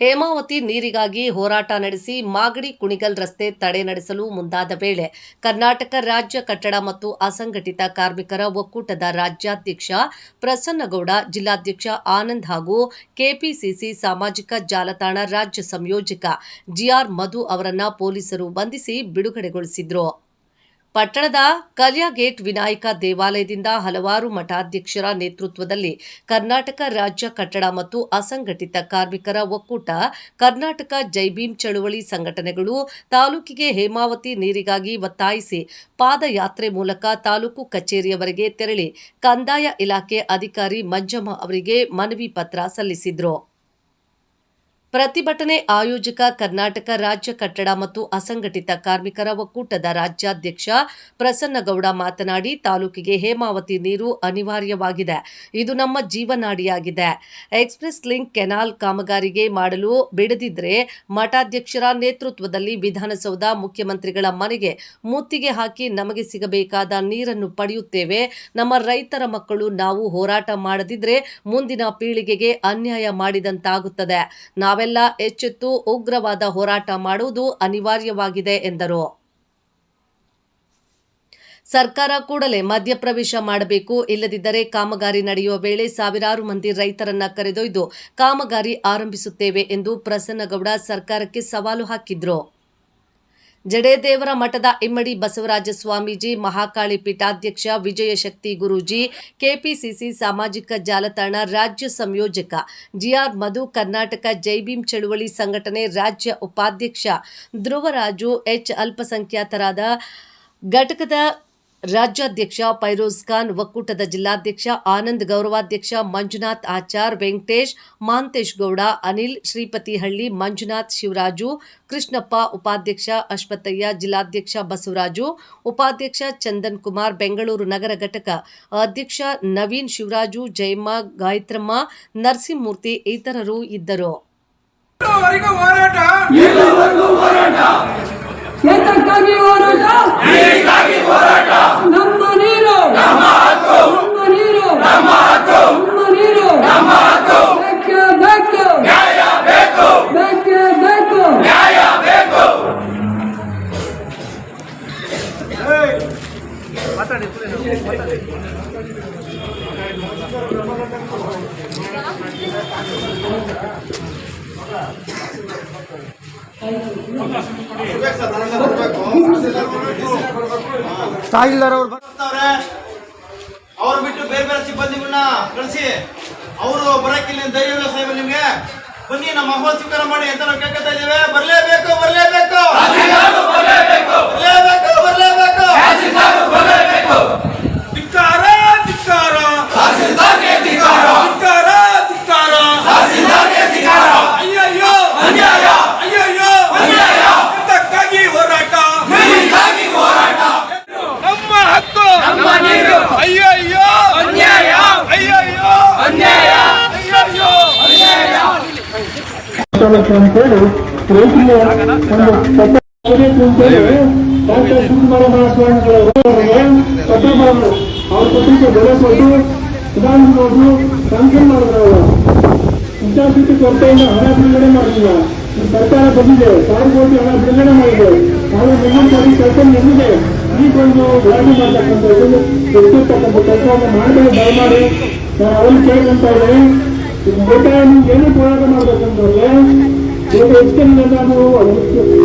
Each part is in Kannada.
ಹೇಮಾವತಿ ನೀರಿಗಾಗಿ ಹೋರಾಟ ನಡೆಸಿ ಮಾಗಡಿ ಕುಣಿಗಲ್ ರಸ್ತೆ ತಡೆ ನಡೆಸಲು ಮುಂದಾದ ವೇಳೆ ಕರ್ನಾಟಕ ರಾಜ್ಯ ಕಟ್ಟಡ ಮತ್ತು ಅಸಂಘಟಿತ ಕಾರ್ಮಿಕರ ಒಕ್ಕೂಟದ ರಾಜ್ಯಾಧ್ಯಕ್ಷ ಪ್ರಸನ್ನಗೌಡ, ಜಿಲ್ಲಾಧ್ಯಕ್ಷ ಆನಂದ್ ಹಾಗೂ ಕೆಪಿಸಿಸಿ ಸಾಮಾಜಿಕ ಜಾಲತಾಣ ರಾಜ್ಯ ಸಂಯೋಜಕ ಜಿಆರ್ ಮಧು ಅವರನ್ನ ಪೊಲೀಸರು ಬಂಧಿಸಿ ಬಿಡುಗಡೆಗೊಳಿಸಿದ್ರು. ಪಟ್ಟಣದ ಕಲ್ಯಾ ಗೇಟ್ ವಿನಾಯಕ ದೇವಾಲಯದಿಂದ ಹಲವಾರು ಮಠಾಧ್ಯಕ್ಷರ ನೇತೃತ್ವದಲ್ಲಿ ಕರ್ನಾಟಕ ರಾಜ್ಯ ಕಟ್ಟಡ ಮತ್ತು ಅಸಂಘಟಿತ ಕಾರ್ಮಿಕರ ಒಕ್ಕೂಟ, ಕರ್ನಾಟಕ ಜೈಭೀಮ್ ಚಳುವಳಿ ಸಂಘಟನೆಗಳು ತಾಲೂಕಿಗೆ ಹೇಮಾವತಿ ನೀರಿಗಾಗಿ ಒತ್ತಾಯಿಸಿ ಪಾದಯಾತ್ರೆ ಮೂಲಕ ತಾಲೂಕು ಕಚೇರಿಯವರೆಗೆ ತೆರಳಿ ಕಂದಾಯ ಇಲಾಖೆ ಅಧಿಕಾರಿ ಮಂಜಮ್ಮ ಅವರಿಗೆ ಮನವಿ ಪತ್ರ ಸಲ್ಲಿಸಿದ್ರು. ಪ್ರತಿಭಟನೆ ಆಯೋಜಕ ಕರ್ನಾಟಕ ರಾಜ್ಯ ಕಟ್ಟಡ ಮತ್ತು ಅಸಂಘಟಿತ ಕಾರ್ಮಿಕರ ಒಕ್ಕೂಟದ ರಾಜ್ಯಾಧ್ಯಕ್ಷ ಪ್ರಸನ್ನಗೌಡ ಮಾತನಾಡಿ, ತಾಲೂಕಿಗೆ ಹೇಮಾವತಿ ನೀರು ಅನಿವಾರ್ಯವಾಗಿದೆ. ಇದು ನಮ್ಮ ಜೀವನಾಡಿಯಾಗಿದೆ. ಎಕ್ಸ್ಪ್ರೆಸ್ ಲಿಂಕ್ ಕೆನಾಲ್ ಕಾಮಗಾರಿಗೆ ಮಾಡಲು ಬಿಡದಿದ್ರೆ ಮಠಾಧ್ಯಕ್ಷರ ನೇತೃತ್ವದಲ್ಲಿ ವಿಧಾನಸೌಧ ಮುಖ್ಯಮಂತ್ರಿಗಳ ಮನೆಗೆ ಮುತ್ತಿಗೆ ಹಾಕಿ ನಮಗೆ ಸಿಗಬೇಕಾದ ನೀರನ್ನು ಪಡೆಯುತ್ತೇವೆ. ನಮ್ಮ ರೈತರ ಮಕ್ಕಳು ನಾವು ಹೋರಾಟ ಮಾಡದಿದ್ರೆ ಮುಂದಿನ ಪೀಳಿಗೆಗೆ ಅನ್ಯಾಯ ಮಾಡಿದಂತಾಗುತ್ತದೆ. ನಾವೆಲ್ಲ ಎಚ್ಚೆತ್ತು ಉಗ್ರವಾದ ಹೋರಾಟ ಮಾಡುವುದು ಅನಿವಾರ್ಯವಾಗಿದೆ ಎಂದರು. ಸರ್ಕಾರ ಕೂಡಲೇ ಮಧ್ಯಪ್ರವೇಶ ಮಾಡಬೇಕು, ಇಲ್ಲದಿದ್ದರೆ ಕಾಮಗಾರಿ ನಡೆಯುವ ವೇಳೆ ಸಾವಿರಾರು ಮಂದಿ ರೈತರನ್ನ ಕರೆದೊಯ್ದು ಕಾಮಗಾರಿ ಆರಂಭಿಸುತ್ತೇವೆ ಎಂದು ಪ್ರಸನ್ನಗೌಡ ಸರ್ಕಾರಕ್ಕೆ ಸವಾಲು ಹಾಕಿದ್ರು. ಜಡೇದೇವರ ಮಠದ ಇಮ್ಮಡಿ ಬಸವರಾಜ ಸ್ವಾಮೀಜಿ, ಮಹಾಕಾಳಿ ಪೀಠಾಧ್ಯಕ್ಷ ವಿಜಯಶಕ್ತಿ ಗುರೂಜಿ, ಕೆಪಿಸಿಸಿ ಸಾಮಾಜಿಕ ಜಾಲತಾಣ ರಾಜ್ಯ ಸಂಯೋಜಕ ಜಿಆರ್ ಮಧು, ಕರ್ನಾಟಕ ಜೈಭೀಮ್ ಚಳುವಳಿ ಸಂಘಟನೆ ರಾಜ್ಯ ಉಪಾಧ್ಯಕ್ಷ ಧ್ರುವರಾಜು, ಎಚ್ ಅಲ್ಪಸಂಖ್ಯಾತರಾದ ಘಟಕದ ರಾಜ್ಯಾಧ್ಯಕ್ಷ ಫೈರೋಜ್ ಖಾನ್ ಒಕ್ಕೂಟದ ಜಿಲ್ಲಾಧ್ಯಕ್ಷ ಆನಂದ್ ಗೌರವಾಧ್ಯಕ್ಷ ಮಂಜುನಾಥ್ ಆಚಾರ್ ವೆಂಕಟೇಶ್ ಮಾಂತೇಶ್ ಗೌಡ ಅನಿಲ್ ಶ್ರೀಪತಿಹಳ್ಳಿ ಮಂಜುನಾಥ್ ಶಿವರಾಜು ಕೃಷ್ಣಪ್ಪ ಉಪಾಧ್ಯಕ್ಷ ಅಶ್ವತ್ಥಯ್ಯ ಜಿಲ್ಲಾಧ್ಯಕ್ಷ ಬಸವರಾಜು ಉಪಾಧ್ಯಕ್ಷ ಚಂದನ್ ಕುಮಾರ್ ಬೆಂಗಳೂರು ನಗರ ಘಟಕ ಅಧ್ಯಕ್ಷ ನವೀನ್ ಶಿವರಾಜು ಜಯಮ್ಮ ಗಾಯತ್ರಮ್ಮ ನರಸಿಂಹಮೂರ್ತಿ ಇತರರು ಇದ್ದರು. ವರೆಗೂ ಹೋರಾಟ? ಏತಕ್ಕಾಗಿ ಹೋರಾಟ? ನಮ್ಮ ನೀರು. ನಮ್ಮ ನೀರು. ನಮ್ಮ ನೀರು. ನಮ್ಮ ಬೇಕೇ ಬೇಕು. ಬೇಕೇ. ಬೇಕು ಮಾತಾಡಿ ಮಾತಾಡಿ. ಬರ್ತಾವ್ರೆ ಅವ್ರು ಬಿಟ್ಟು ಬೇರೆ ಬೇರೆ ಸಿಬ್ಬಂದಿಗಳನ್ನ ಕಳಿಸಿ. ಅವರು ಬರಕ್ಕಿಲ್ಲ ಧೈರ್ಯ ಇಲ್ಲ ಸಾಹೇಬ್ ನಿಮ್ಗೆ. ಬನ್ನಿ ನಮ್ಮ ಅಹವಾಲ್ ಸ್ವೀಕಾರ ಮಾಡಿ ಅಂತ ನಾವು ಕೇಳ್ಕೊತಾ ಇದ್ದೇವೆ. ಬರ್ಲೇಬೇಕು ಬರ್ಲೇಬೇಕು. ಬರ್ಲೇಬೇಕು. ಬರಲೇಬೇಕು ಧಿಕ್ಕಾರ ಅಂತೇಳಿ ಒಂದು ಅಂತೇಳಿ ಶಿವಕುಮಾರ ಮಹಾಸ್ವಾಮಿಗಳವರಿಗೆ ಪತ್ರ ಬರೆದ್ರು ಅವ್ರ ಬೆಲೆ ಹಣ ಬಿಡುಗಡೆ ಸರ್ಕಾರ ಬಂದಿದೆ ಸಾವಿರ ಕೋಟಿ ಹಣ ಬಿಡುಗಡೆ ಮಾಡಿದೆ ನಾವು ನಿಮ್ಮಂತಾಗಿ ಕೆಲಸ ನಿಮಗೆ ಈಗೊಂದು ಗಲಾಟೆ ಮಾಡ್ತಕ್ಕಂಥದ್ದು ಕೆಲಸವನ್ನು ಮಾಡಬೇಕು ದಯಮಾಡಿ ನಾನು ಅವರಿಗೆ ಕೇಳಿದಂತ ಇದ್ದೇನೆ ಏನು ಹೋರಾಟ ಮಾಡಬೇಕು ಈಗ ಹೆಚ್ಚಿನ ನಾವು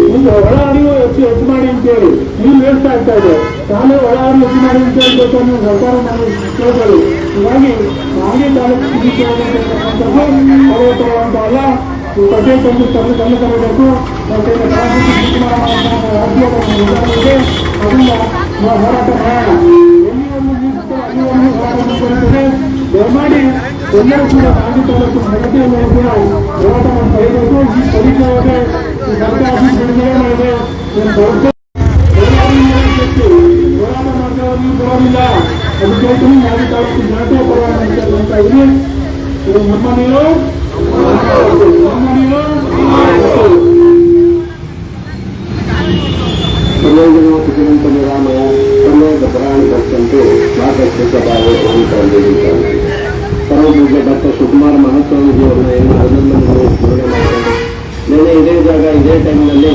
ನಿಮ್ಗೆ ಒಳ ಅರಿವು ಹೆಚ್ಚು ಹೆಚ್ಚು ಮಾಡಿ ಅಂತೇಳಿ ನೀರು ವೇಸ್ಟ್ ಆಗ್ತಾ ಇದೆ ಶಾಲೆ ಒಳ ಅರಿವು ಹೆಚ್ಚು ಮಾಡಿ ಅಂತ ಹೇಳ್ಬೇಕು ಅನ್ನೋ ಸರ್ಕಾರ ನಾನು ಕೇಳ್ತಾರೆ ಹೀಗಾಗಿ ಹಾಗೆ ತಾಲೂಕು ಅಲ್ಲ, ಈ ತಂದು ತಂದು ತಂದು ತರಬೇಕು. ಮತ್ತೆ ಅದನ್ನ ನಾವು ಹೋರಾಟ ಮಾಡೋಣ. ಎಲ್ಲಿ ಒಂದು ಹೋರಾಟ ಮಾಡಿ ಎಲ್ಲರೂ ಕೂಡ ಮಾಜಿ ತಾಲೂಕು ಪ್ರಗತಿಯನ್ನು ಕೂಡ ಹೋರಾಟವನ್ನು ಕೈಗೊಳ್ಳು ಈ ಪರೀಕ್ಷೆಯಾಗೆ ಈ ಸರ್ಕಾರ ಬಿಡುಗಡೆ ಮಾಡಿದೆ ಒಂದು ದೊಡ್ಡ ಹೋರಾಟ ಮಾಡಿದವರಿಗೆ ಬರೋದಿಲ್ಲ ಅದಕ್ಕೆ ಹೇಳ್ತೀನಿ ಮಾಜಿ ತಾಲೂಕು ಜನತೆ ಪರವಾಗಿ ಅಂತ ಇಲ್ಲಿ ಇದು ನಮ್ಮ ನೀರು ನಮ್ಮ ನೀರು ಸಂಯೋಜನಾ ಕುಟುಂಬ ನಿರಾಮಯ ಸಂಯೋಗ ಪರಾಣಿಕಂತೂ ಮಾರ್ಗದರ್ಶಕ ಭಾವ ಪರಮಪೂಜ್ಯ ಡಾಕ್ಟರ್ ಶಿವಕುಮಾರ್ ಮಹಾಸ್ವಾಮೀಜಿಯವ್ರನ್ನ ಏನು ಅಭಿನಂದನೆಗಳು ಸ್ಮರಣೆ ಮಾಡ್ತಾರೆ ನಿನ್ನೆ ಇದೇ ಜಾಗ ಇದೇ ಟೈಮ್ನಲ್ಲಿ